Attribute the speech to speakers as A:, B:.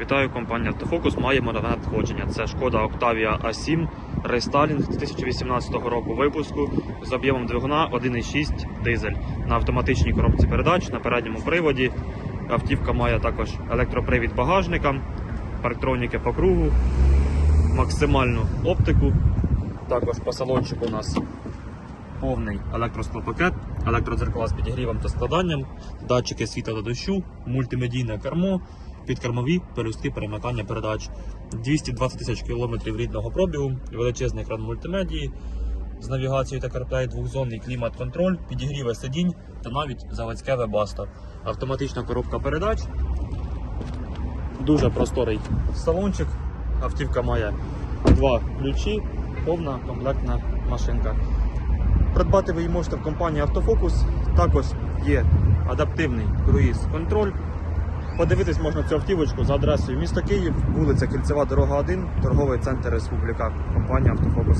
A: Вітаю, компанія Автофокус. Маємо нове надходження. Це шкода Octavia A7 рестайлінг 2018 року випуску з об'ємом двигуна 1,6 дизель на автоматичній коробці передач на передньому приводі. Автівка має також електропривід багажника, парктроніки по кругу, максимальну оптику. Також по салончику у нас повний електросклопакет, електродзеркала з підігрівом та складанням, датчики світла та дощу, мультимедійне кермо, підкермові пелюстки перемикання передач, 220 тисяч кілометрів рідного пробігу, величезний екран мультимедії з навігацією та CarPlay, двохзонний клімат-контроль, підігріве сидінь та навіть заводське вебасто. Автоматична коробка передач, дуже просторий салончик. Автівка має два ключі, повна комплектна машинка. Придбати ви її можете в компанії Автофокус. Також є адаптивний круїз-контроль. Подивитись можна цю автівочку за адресою міста Київ, вулиця Кільцева, дорога 1, торговий центр Республіка, компанія Автофокус.